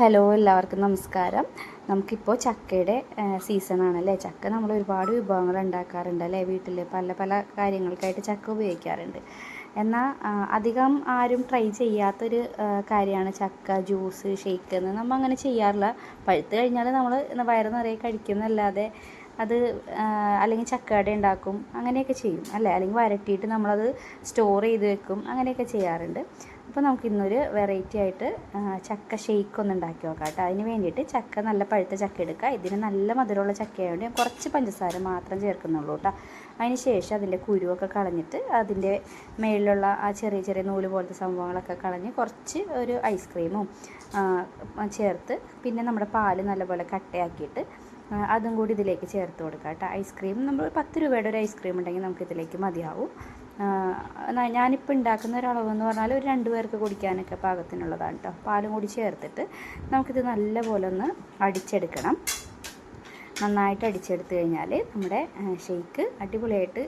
Hello എല്ലാവർക്കും നമസ്കാരം. നമുക്കിപ്പോൾ ചക്കയുടെ സീസണാണല്ലേ? ചക്ക നമ്മൾ ഒരുപാട് വിഭവങ്ങൾ ഉണ്ടാക്കാറുണ്ട് അല്ലേ വീട്ടിൽ പല പല കാര്യങ്ങൾക്കായിട്ട് ചക്ക ഉപയോഗിക്കാറുണ്ട്. എന്നാൽ അധികം ആരും ട്രൈ ചെയ്യാത്തൊരു കാര്യമാണ് ചക്ക ജ്യൂസ് ഷേക്ക് എന്ന്. നമ്മൾ അങ്ങനെ ചെയ്യാറില്ല. പഴുത്ത് കഴിഞ്ഞാൽ നമ്മൾ വയറ് നിറയെ കഴിക്കുന്നല്ലാതെ അത് അല്ലെങ്കിൽ ചക്കാട ഉണ്ടാക്കും അങ്ങനെയൊക്കെ ചെയ്യും അല്ലേ? അല്ലെങ്കിൽ വരട്ടിയിട്ട് നമ്മളത് സ്റ്റോർ ചെയ്ത് വെക്കും അങ്ങനെയൊക്കെ ചെയ്യാറുണ്ട്. അപ്പോൾ നമുക്ക് ഇന്നൊരു വെറൈറ്റി ആയിട്ട് ചക്ക ഷെയ്ക്ക് ഒന്ന് ഉണ്ടാക്കി നോക്കാം കേട്ടോ. അതിന് വേണ്ടിയിട്ട് ചക്ക നല്ല പഴുത്ത ചക്ക എടുക്കുക. ഇതിന് നല്ല മധുരമുള്ള ചക്കയായതുകൊണ്ട് ഞാൻ കുറച്ച് പഞ്ചസാര മാത്രം ചേർക്കുന്നുള്ളൂ കേട്ടോ. അതിന് ശേഷം അതിന്റെ കുരുവൊക്കെ കളഞ്ഞിട്ട് അതിന്റെ മേളിലുള്ള ആ ചെറിയ ചെറിയ നൂൽ പോലത്തെ സംഭവങ്ങളൊക്കെ കളഞ്ഞ് കുറച്ച് ഒരു ഐസ്ക്രീമും ചേർത്ത് പിന്നെ നമ്മുടെ പാൽ നല്ലപോലെ കട്ടയാക്കിയിട്ട് അതും കൂടി ഇതിലേക്ക് ചേർത്ത് കൊടുക്കുക കേട്ടോ. ഐസ്ക്രീം നമ്മൾ പത്ത് രൂപയുടെ ഒരു ഐസ്ക്രീം ഉണ്ടെങ്കിൽ നമുക്ക് ഇതിലേക്ക് മതിയാവും. ഞാനിപ്പോൾ ഉണ്ടാക്കുന്ന ഒരളവെന്ന് പറഞ്ഞാൽ ഒരു രണ്ട് പേർക്ക് കുടിക്കാനൊക്കെ പാകത്തിനുള്ളതാണ് കേട്ടോ. പാലും കൂടി ചേർത്തിട്ട് നമുക്കിത് നല്ലപോലെ ഒന്ന് അടിച്ചെടുക്കണം. നന്നായിട്ട് അടിച്ചെടുത്ത് കഴിഞ്ഞാൽ നമ്മുടെ ഷേക്ക് അടിപൊളിയായിട്ട്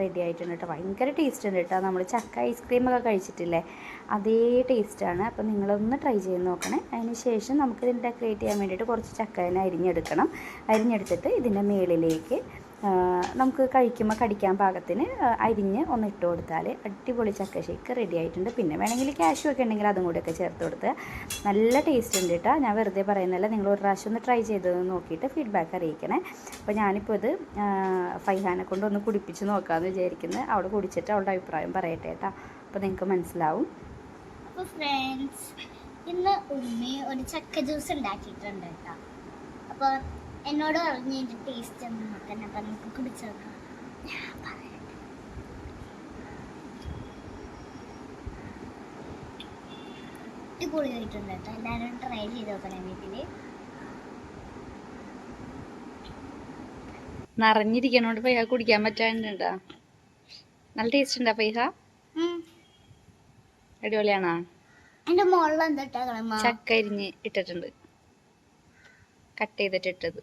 റെഡി ആയിട്ടുണ്ട് കേട്ടോ. ഭയങ്കര ടേസ്റ്റ് ഉണ്ട് കേട്ടോ. നമ്മൾ ചക്ക ഐസ്ക്രീമൊക്കെ കഴിച്ചിട്ടില്ലേ? അതേ ടേസ്റ്റാണ് അപ്പോൾ നിങ്ങളൊന്ന് ട്രൈ ചെയ്ത് നോക്കണേ. അതിന് ശേഷം നമുക്കിതിന് ഡെക്കറേറ്റ് ചെയ്യാൻ വേണ്ടിയിട്ട് കുറച്ച് ചക്കേനെ അരിഞ്ഞെടുക്കണം. അരിഞ്ഞെടുത്തിട്ട് ഇതിന്റെ മേളിലേക്ക് നമുക്ക് കഴിക്കുമ്പോൾ കടിക്കാൻ പാകത്തിന് അരിഞ്ഞ് ഒന്ന് ഇട്ട് കൊടുത്താൽ അടിപൊളി ചക്ക ഷേക്ക് റെഡി ആയിട്ടുണ്ട്. പിന്നെ വേണമെങ്കിൽ ക്യാഷു ഒക്കെ ഉണ്ടെങ്കിൽ അതും കൂടിയൊക്കെ ചേർത്ത് കൊടുത്ത് നല്ല ടേസ്റ്റ് ഉണ്ട് കേട്ടോ ഞാൻ വെറുതെ പറയുന്നില്ല നിങ്ങൾ ഒരു പ്രാവശ്യം ഒന്ന് ട്രൈ ചെയ്ത് നോക്കിയിട്ട് ഫീഡ്ബാക്ക് അറിയിക്കണേ. അപ്പോൾ ഞാനിപ്പോൾ ഇത് ഫൈഹാനെ കൊണ്ട് ഒന്ന് കുടിപ്പിച്ച് നോക്കാമെന്ന് വിചാരിക്കുന്നത് അവിടെ കുടിച്ചിട്ട് അവളുടെ അഭിപ്രായം പറയട്ടെ കേട്ടോ അപ്പോൾ നിങ്ങൾക്ക് മനസ്സിലാവും. അപ്പോൾ ഫ്രണ്ട്സ് ഇന്ന് ഉമ്മി ഒരു ചക്ക ജ്യൂസ് ഉണ്ടാക്കിയിട്ടുണ്ട് കേട്ടോ അപ്പോൾ എന്നോട് പറഞ്ഞു ഇതിന്റെ ടേസ്റ്റ് എന്ന് നോക്കാൻ അപ്പം നമുക്ക് കുടിച്ചു നോക്കാം. ഞാൻ ആയിട്ടുണ്ട് കേട്ടോ. എല്ലാവരും ട്രൈ ചെയ്ത് നോക്കണേ വീട്ടിൽ നിറഞ്ഞിരിക്കണോണ്ട് പയ്യ കുടിക്കാൻ പറ്റാണ്ട നല്ല ടേസ്റ്റ് ഉണ്ടാ പയ്യ? അടിപൊളിയാണോ? എന്റെ മുകളിൽ എന്താ ഇട്ടേക്കണേ ചക്ക അരിഞ്ഞ് ഇട്ടിട്ടുണ്ട്. കട്ട് ചെയ്തിട്ട് ഇട്ടത്.